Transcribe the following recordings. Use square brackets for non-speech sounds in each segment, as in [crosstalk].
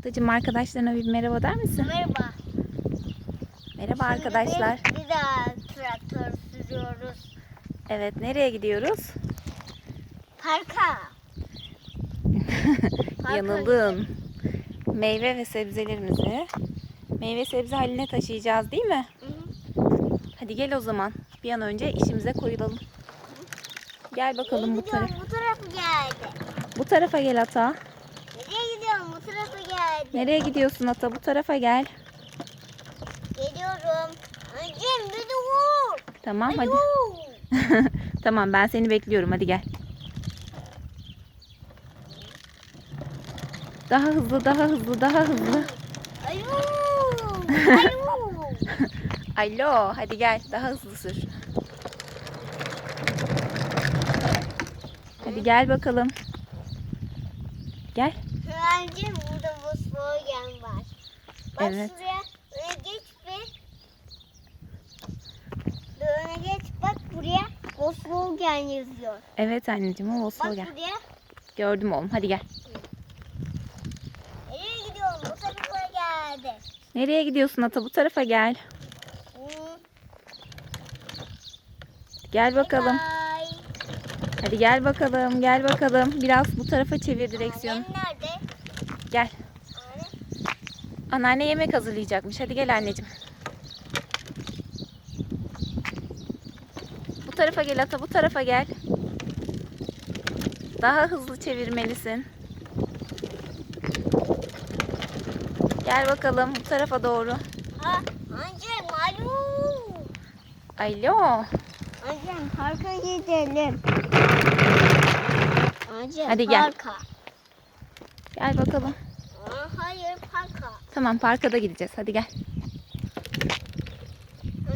Atacığım arkadaşlarına bir merhaba der misin? Merhaba. Merhaba arkadaşlar. Bir, bir daha traktör sürüyoruz. Evet nereye gidiyoruz? Parka. Parka [laughs] Yanıldın. Meyve ve sebzelerimizi meyve sebze haline taşıyacağız değil mi? Hı hı. Hadi gel o zaman. Bir an önce işimize koyulalım. Gel bakalım bu tarafa. Bu tarafa geldi. Bu tarafa gel ata. Nereye gidiyorum? Bu tarafa geldi. Nereye gidiyorsun ata? Bu tarafa gel. Geliyorum. Anneciğim bir dur. Tamam hadi. [laughs] tamam ben seni bekliyorum. Hadi gel. Daha hızlı, daha hızlı, daha hızlı. Alo. Alo. [laughs] Alo, hadi gel. Daha hızlı sür. Hadi gel bakalım. Gel. Anneciğim burada Volkswagen var. Bak Evet. şuraya öne geç bir. Öne geç bak buraya Volkswagen yazıyor. Evet anneciğim o Bak Volkswagen. buraya. Gördüm oğlum. Hadi gel. Nereye gidiyorum? Bu tarafa geldi. Nereye gidiyorsun ata? Bu tarafa gel. Gel bakalım. Bye. Hadi gel bakalım. Gel bakalım. Biraz bu tarafa çevir direksiyonu. Nerede? Gel. Anne. Anneanne yemek hazırlayacakmış. Hadi gel anneciğim. Bu tarafa gel ata. Bu tarafa gel. Daha hızlı çevirmelisin. Gel bakalım bu tarafa doğru. Ha, anneciğim alo. Alo. Anneciğim parka gidelim. Anneciğim Hadi gel. parka. Gel bakalım. Tamam parka da gideceğiz. Hadi gel.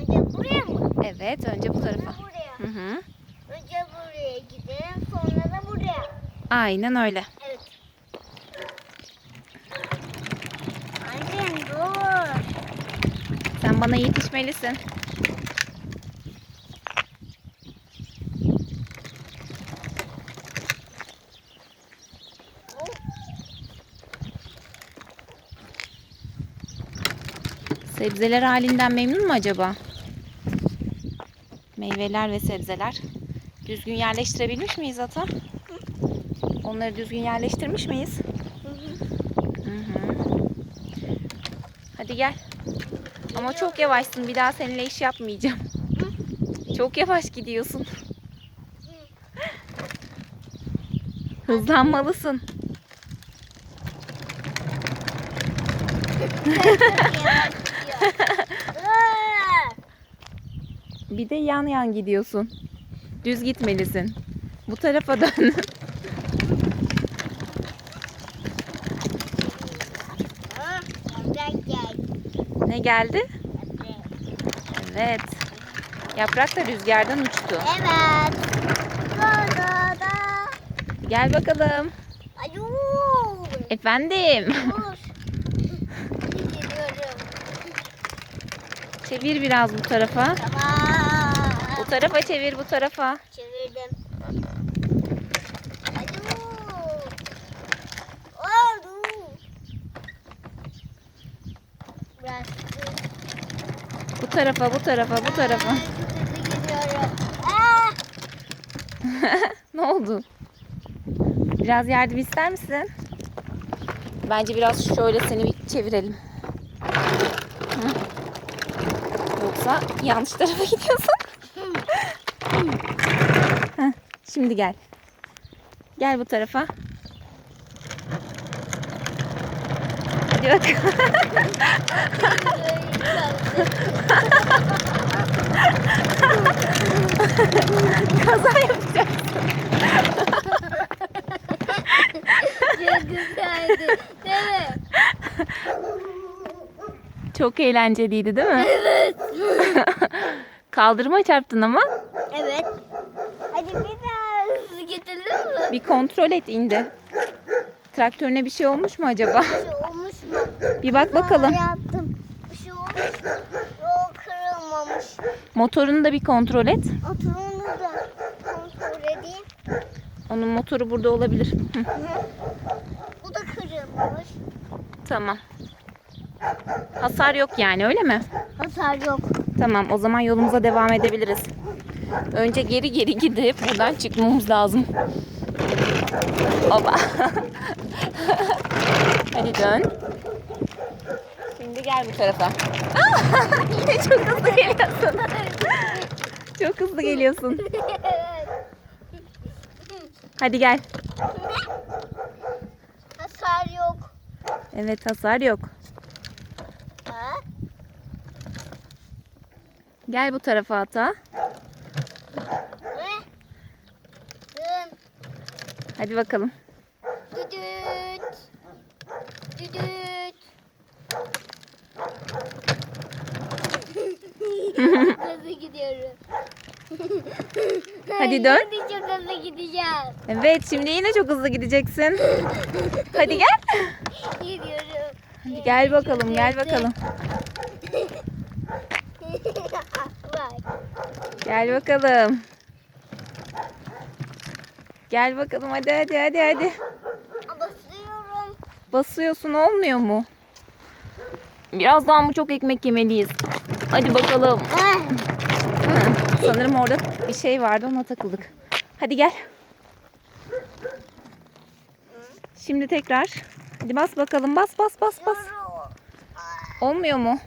Önce buraya mı? Evet önce bu tarafa. Sonra buraya. Hı hı. Önce buraya gidelim sonra da buraya. Aynen öyle. Evet. Anneciğim dur. Sen bana yetişmelisin. Sebzeler halinden memnun mu acaba? Meyveler ve sebzeler. Düzgün yerleştirebilmiş miyiz ata? Onları düzgün yerleştirmiş miyiz? Hadi gel. Ama çok yavaşsın. Bir daha seninle iş yapmayacağım. Çok yavaş gidiyorsun. Hızlanmalısın. [laughs] Bir de yan yan gidiyorsun. Düz gitmelisin. Bu tarafa dön. ne geldi? Evet. Yaprak da rüzgardan uçtu. Evet. Gel bakalım. Efendim. [laughs] Çevir biraz bu tarafa. Tamam. Tarafa çevir bu tarafa. Çevirdim. Bu tarafa bu tarafa bu tarafa. [laughs] Ne oldu? Biraz yardım ister misin? Bence biraz şöyle seni bir çevirelim. Hı. Yoksa yanlış tarafa [laughs] gidiyorsun. Heh, Şimdi gel. Gel bu tarafa. Hadi bakalım. Kaza yapacağım. Çok eğlenceliydi değil mi? Evet. [laughs] Kaldırıma çarptın ama. Evet. Hadi bir daha hızlı gidelim mi? Bir kontrol et indi. Traktörüne bir şey olmuş mu acaba? Bir şey olmuş mu? Bir bak bakalım. Aa, yaptım. Bir şey olmuş mu? Yok kırılmamış. Motorunu da bir kontrol et. Oturunu da kontrol edeyim. Onun motoru burada olabilir. Hı. Bu da kırılmış. Tamam. Hasar yok yani öyle mi? Hasar yok. Tamam o zaman yolumuza devam edebiliriz. Önce geri geri gidip buradan çıkmamız lazım. Oba. [laughs] Hadi dön. Şimdi gel bu tarafa. [laughs] Yine çok hızlı geliyorsun. çok hızlı geliyorsun. Hadi gel. Hasar yok. Evet hasar yok. Ha? Gel bu tarafa ata. Ne? Dın. Hadi bakalım. Düdüt. Düdüt. [laughs] Hızlı gidiyorum. Hadi dön. Şimdi çok hızlı gideceğim. Evet şimdi yine çok hızlı gideceksin. Hadi gel. Gidiyorum. Hadi gel bakalım gel bakalım. [laughs] Bak. Gel bakalım. Gel bakalım hadi hadi hadi hadi. Basıyorum. Basıyorsun olmuyor mu? Birazdan mı çok ekmek yemeliyiz? Hadi bakalım. Ah. Sanırım orada bir şey vardı ona takıldık. Hadi gel. Şimdi tekrar. Hadi bas bakalım bas bas bas bas. Olmuyor mu?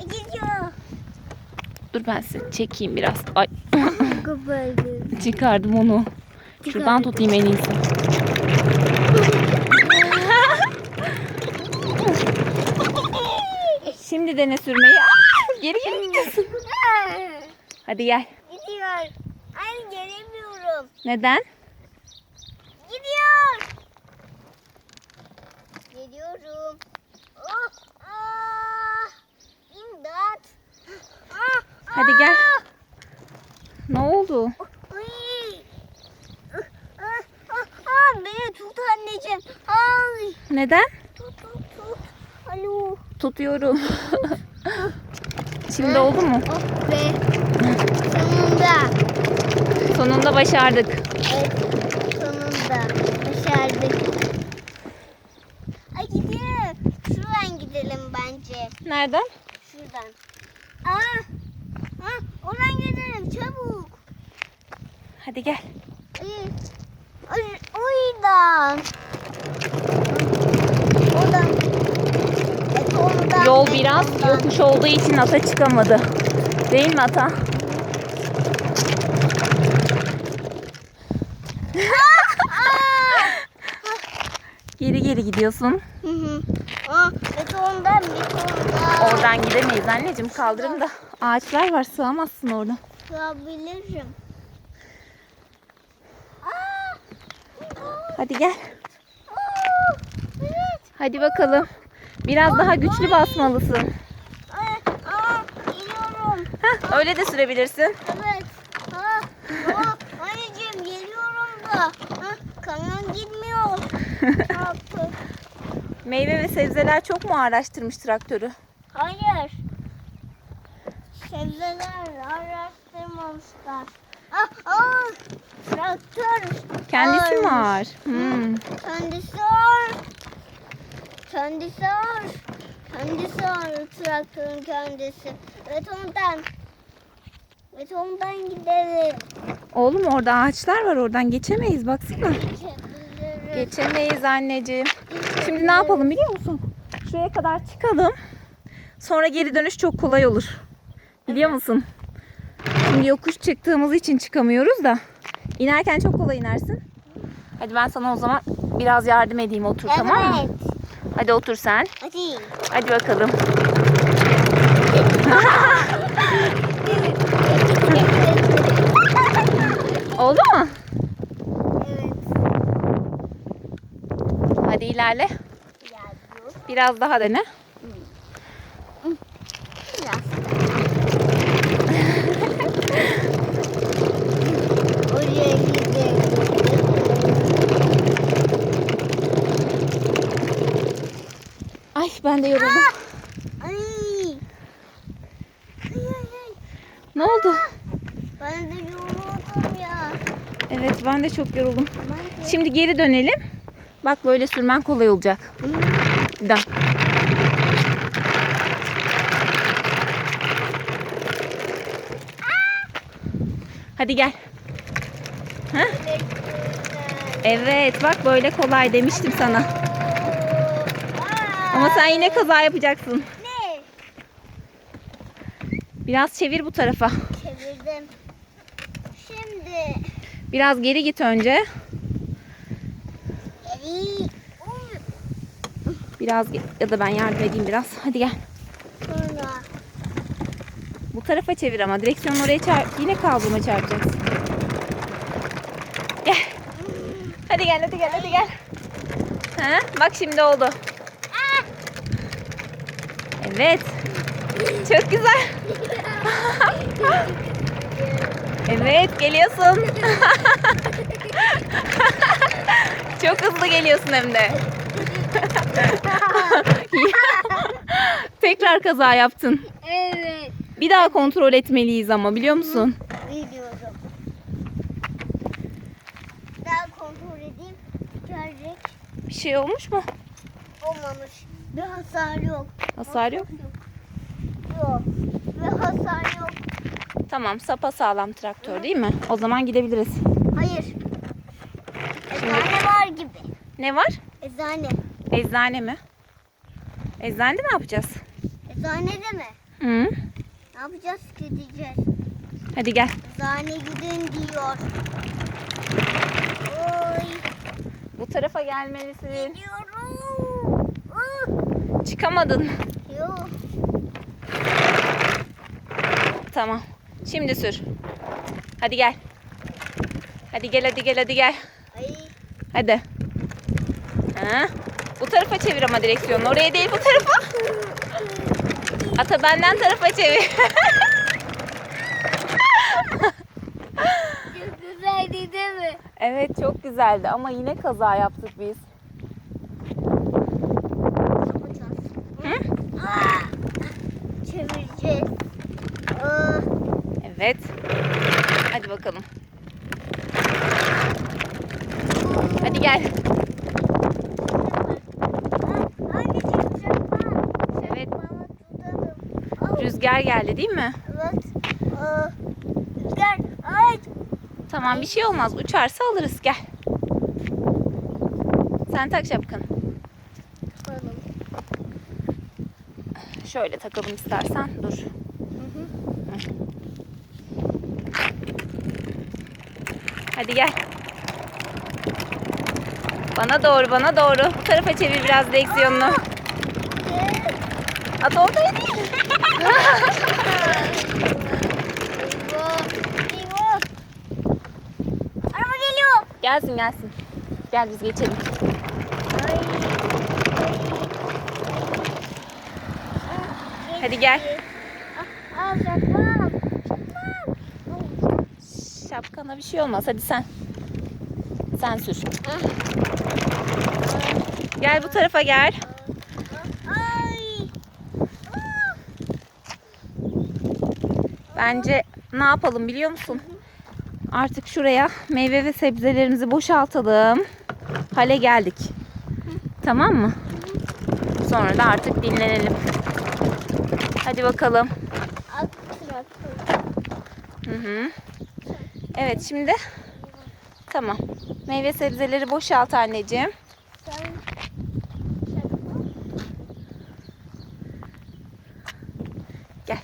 Gidiyor. Dur ben size çekeyim biraz. Ay. Çıkardım onu. Şuradan tutayım en iyisi. Şimdi dene sürmeyi. Aa, geri geri gidiyorsun. Hadi gel. Gidiyor. Ay gelemiyorum. Neden? Gidiyor. Geliyorum. Oh, ah, imdat. Ah, Hadi gel. ah, Ne oldu? uy. Ah, ah, ah, ah, beni tut anneciğim. Ay, Neden? tut tut tut. Alo. Tutuyorum. [laughs] Şimdi oldu mu? Oh be. Sonunda. Sonunda başardık. Evet, sonunda başardık. Ay gidiyor. Şuradan gidelim bence. Nereden? Şuradan. Aa, ha, oradan gidelim çabuk. Hadi gel. Oradan. Evet, oradan. Yol biraz yokuş olduğu için ata çıkamadı. Değil mi ata? [laughs] Geri geri gidiyorsun. Hı hı. Aa, betondan betondan. Oradan gidemeyiz anneciğim. Kaldırımda ağaçlar var. Sığamazsın orada. Sığabilirim. Hadi gel. Hadi bakalım. Biraz daha güçlü basmalısın. Aa, aa, geliyorum. Heh, öyle de sürebilirsin. Evet. Ha, aa, anneciğim geliyorum da. Ha, kamyon gitmiyor. Meyve ve sebzeler çok mu araştırmış traktörü? Hayır. Sebzeler araştırmamışlar. Aa, aa, traktör. Kendisi mi var? Hmm. Kendisi var. Kendisi var. Kendisi var traktörün kendisi. Evet ondan. Evet ondan gidelim. Oğlum orada ağaçlar var. Oradan geçemeyiz. Baksana. Geçebiliriz. Geçemeyiz anneciğim. Şimdi ne yapalım biliyor musun? Şuraya kadar çıkalım. Sonra geri dönüş çok kolay olur. Biliyor musun? Şimdi yokuş çıktığımız için çıkamıyoruz da. İnerken çok kolay inersin. Hadi ben sana o zaman biraz yardım edeyim otur tamam mı? Hadi otur sen. Hadi. Hadi bakalım. [laughs] Oldu mu? evet. Hadi ilerle. Biraz daha dene. Biraz. Oraya gidelim. Ay ben de yoruldum. Ay. Ay ay. Ne oldu? Ben de yoruldum ya. Evet ben de çok yoruldum. Ben de- Şimdi geri dönelim. Bak böyle sürmen kolay olacak. Dön. Hadi gel. Ha? Evet bak böyle kolay demiştim sana. Ama sen yine kaza yapacaksın. Ne? Biraz çevir bu tarafa. Çevirdim. Şimdi. Biraz geri git önce. Geri. Biraz ya da ben yardım edeyim biraz. Hadi gel. Sonra. Bu tarafa çevir ama direksiyonu oraya çarp. Yine kabloma çarpacaksın. Gel. Hadi gel hadi gel hadi gel. Ha? Bak şimdi oldu. Evet. Çok güzel. Evet geliyorsun. Çok hızlı geliyorsun hem de. Tekrar kaza yaptın. Evet. Bir daha kontrol etmeliyiz ama biliyor musun? Biliyorum. Daha kontrol edeyim. Gelecek. Bir şey olmuş mu? Olmamış. Bir hasar yok. Hasar yok. Yok. Bir hasar yok. Tamam sapa sağlam traktör değil mi? O zaman gidebiliriz. Hayır. Eczane var gibi. Ne var? Eczane. Eczane mi? Eczanede ne yapacağız? Eczanede mi? Hı? Ne yapacağız? Gideceğiz. Hadi gel. Eczane gidin diyor. Oy. Bu tarafa gelmelisin. Gidiyorum. Çıkamadın. Yok. Tamam. Şimdi sür. Hadi gel. Hadi gel hadi gel hadi gel. Ay. Hadi. Ha? Bu tarafa çevir ama direksiyonu. Oraya değil bu tarafa. Ata benden tarafa çevir. Güzeldi değil mi? evet çok güzeldi ama yine kaza yaptık biz. Yapacağız. Hı? Ah, Çevireceğiz. Ah, Evet. Hadi bakalım. Hadi gel. Evet. Rüzgar geldi değil mi? Evet. Ah, Gel. Ay. Tamam bir şey olmaz. Uçarsa alırız. Gel. Sen tak şapkanı. Bakalım. Şöyle takalım istersen. Dur. Hadi gel. Bana doğru, bana doğru. Bu tarafa çevir biraz direksiyonunu. At ortaya değil. Araba geliyor. Gelsin gelsin. Gel biz geçelim. Ay. Hadi gel. Al şapkam. Şapkana bir şey olmaz. Hadi sen. Sen sür. Gel bu tarafa gel. Bence ne yapalım biliyor musun? Artık şuraya meyve ve sebzelerimizi boşaltalım. Hale geldik. Tamam mı? Sonra da artık dinlenelim. Hadi bakalım. Hı hı. Evet şimdi tamam. Meyve sebzeleri boşalt anneciğim. Gel.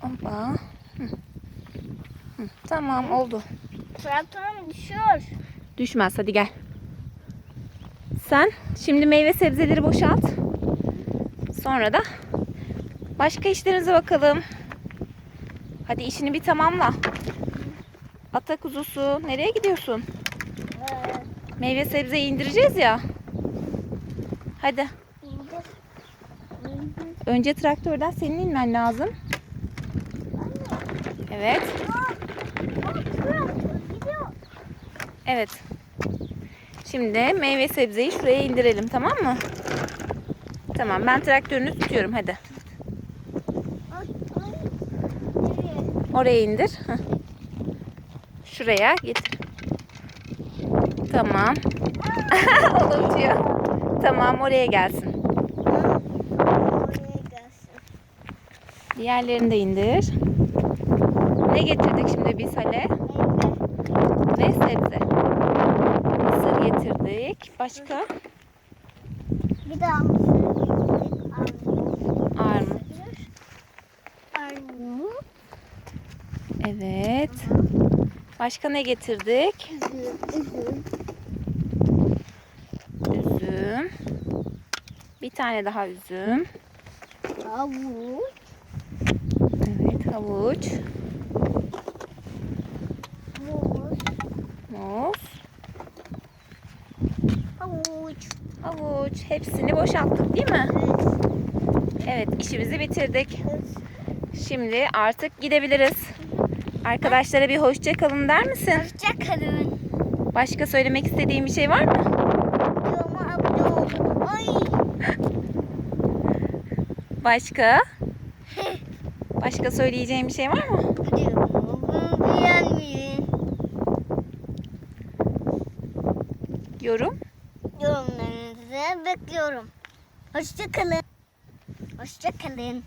Hoppa. Hı. Hı, Tamam oldu. Traktörüm düşüyor. Düşmez hadi gel. Sen şimdi meyve sebzeleri boşalt. Sonra da başka işlerinize bakalım. Hadi işini bir tamamla. Ata kuzusu nereye gidiyorsun? Meyve sebzeyi indireceğiz ya. Hadi. Önce traktörden senin inmen lazım. Evet. Evet. Şimdi meyve sebzeyi şuraya indirelim tamam mı? Tamam ben traktörünü tutuyorum hadi. Oraya indir. Şuraya getir. Tamam. [laughs] uçuyor. Tamam oraya gelsin. Diğerlerini de indir. Ne getirdik şimdi biz Hale? Ve sebze. Mısır getirdik. Başka? Bir daha mısır getirdik. Armut. Armut. Armut. Evet. Başka ne getirdik? Üzüm. Üzüm. Üzüm. Bir tane daha üzüm. Havuç. Evet havuç. Muz. Muz. Havuç. Havuç. Hepsini boşalttık değil mi? Evet. Evet işimizi bitirdik. Kız. Şimdi artık gidebiliriz. Arkadaşlara bir hoşça kalın der misin? Hoşçakalın. Başka söylemek istediğin bir şey var mı? Videoma abone olun. Ay. Başka? Başka söyleyeceğin bir şey var mı? Videomu beğenmeyin. Yorum? Yorumlarınızı bekliyorum. Hoşçakalın. Hoşçakalın.